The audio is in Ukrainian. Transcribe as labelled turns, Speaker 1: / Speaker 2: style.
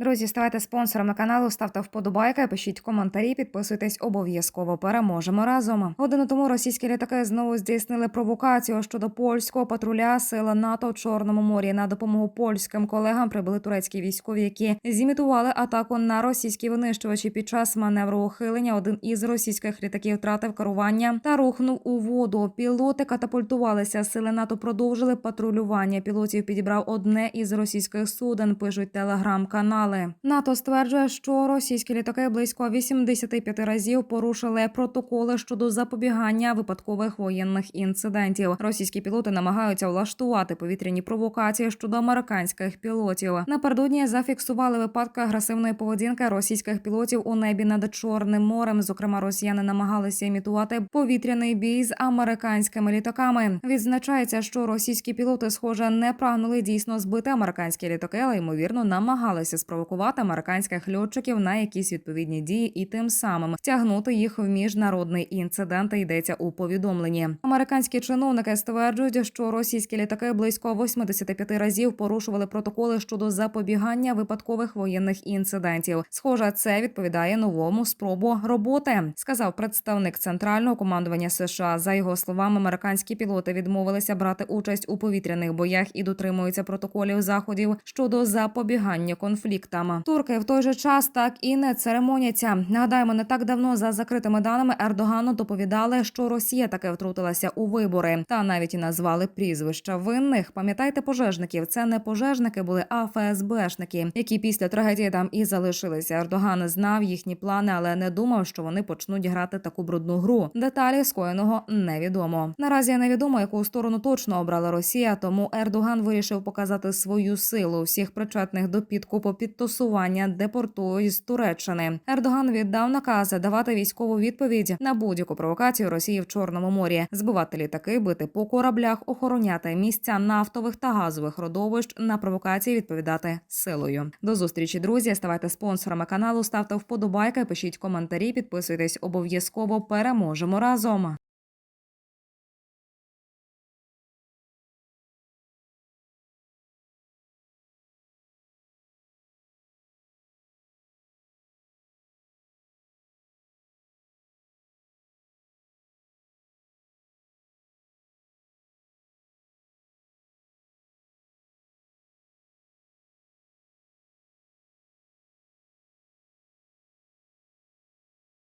Speaker 1: Друзі, ставайте спонсорами каналу, ставте вподобайки, пишіть коментарі, підписуйтесь обов'язково. Переможемо разом. Годину тому російські літаки знову здійснили провокацію щодо польського патруля сил НАТО в Чорному морі. На допомогу польським колегам прибули турецькі військові, які зімітували атаку на російські винищувачі. Під час маневру ухилення один із російських літаків втратив керування та рухнув у воду. Пілоти катапультувалися. Сили НАТО продовжили патрулювання. Пілотів підібрав одне із російських суден. Пишуть телеграм-канали. НАТО стверджує, що російські літаки близько 85 разів порушили протоколи щодо запобігання випадкових воєнних інцидентів. Російські пілоти намагаються влаштувати повітряні провокації щодо американських пілотів. Напередодні зафіксували випадки агресивної поведінки російських пілотів у небі над Чорним морем. Зокрема, росіяни намагалися імітувати повітряний бій з американськими літаками. Відзначається, що російські пілоти, схоже, не прагнули дійсно збити американські літаки, але ймовірно намагалися спровокувати американських льотчиків на якісь відповідні дії і тим самим втягнути їх в міжнародний інцидент. Йдеться у повідомленні. Американські чиновники стверджують, що російські літаки близько 85 разів порушували протоколи щодо запобігання випадкових воєнних інцидентів. Схоже, це відповідає новому спробу роботи, сказав представник центрального командування США. За його словами, американські пілоти відмовилися брати участь у повітряних боях і дотримуються протоколів заходів щодо запобігання конфліктам. Турки в той же час так і не церемоняться. Нагадаємо, не так давно за закритими даними Ердогану доповідали, що Росія таки втрутилася у вибори, та навіть і назвали прізвища винних. Пам'ятайте пожежників, це не пожежники були, а ФСБшники, які після трагедії там і залишилися. Ердоган знав їхні плани, але не думав, що вони почнуть грати таку брудну гру. Деталі скоєного невідомо. Наразі невідомо, яку сторону точно обрала Росія. Тому Ердоган вирішив показати свою силу. Всіх причетних до підкупу підтасування депортують з Туреччини. Ердоган віддав накази давати військову відповідь на будь-яку провокацію Росії в Чорному морі, збивати літаки, бити по кораблях, охороняти місця нафтових та газових родовищ на провокації відповідати силою. До зустрічі, друзі. Ставайте спонсорами каналу, ставте вподобайки, пишіть коментарі, підписуйтесь обов'язково. Переможемо разом.